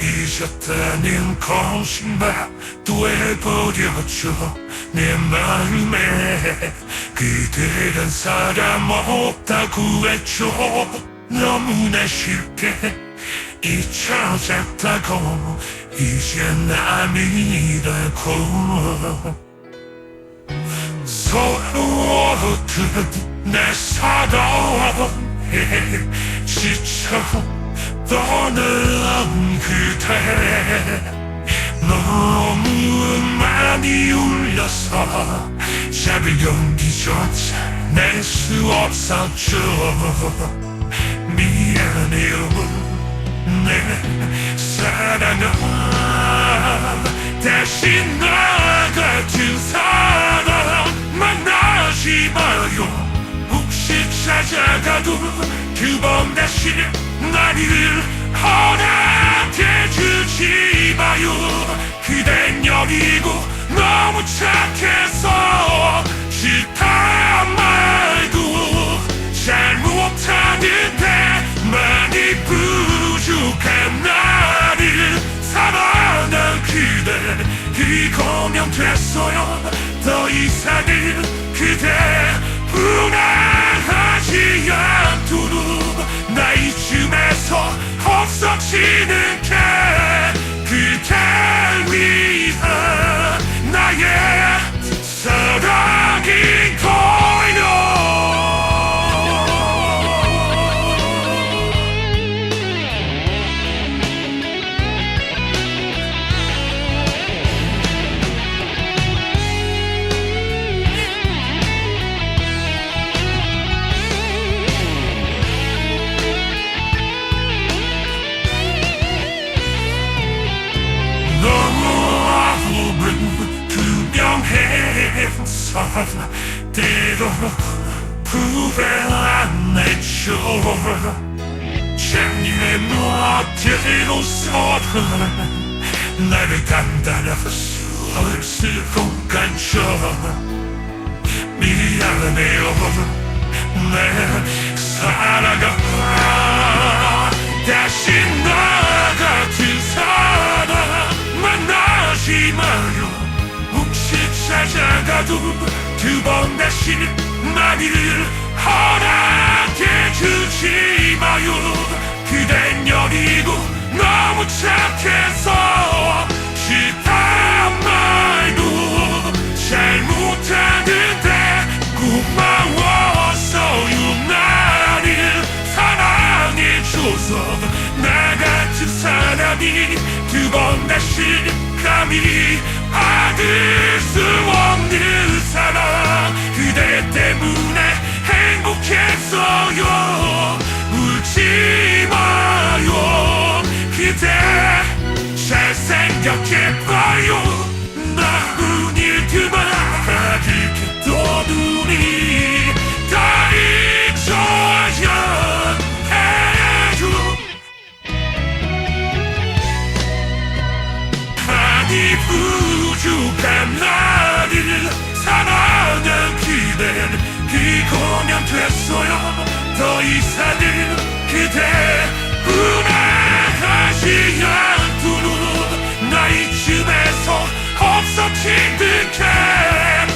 잊었다는 거짓말도 해버렸죠. 내 마음에 그대란 사람 없다고 했죠. 너무나 쉽게 잊혀졌다고 이젠 아니라고. 서로 든내 사랑에 지쳐 떠난 그대. 너무 많이 울려서 잡을 용기조차 낼 수 없었죠. 미안해요 내 사랑아 다시 나 같은 사람 만나지 마요. 혹시 찾아가도 두번 다시 나를 허락해 주지 마요. 그댄 여기고 너무 착해서 싫다 말고 잘 못하는데 많이 부족한 나를 사랑한 그대. 그거면 됐어요. 더 이상은 그대 없 때로 후회 안 내죠 장님의 멋대로서는 나를 단단할 수 없을 것 같죠 미안해요 내 사랑아 다시 나 같은 사람 만나지 마요 혹시 찾아가도 두 번 다시 나를 허락해 주지 마요. 그댄 여리고 너무 착해서 싫다 말고 잘못하는데 고마웠어요 나를 사랑해줘서 나 같은 사람이 두 번 다시 감히 받을 수 없는 사랑 그대 때문에 행복했어요. 울지 마요. 그대 잘 생각해봐요. 나쁜 일들만. 가득했던 우 어떻게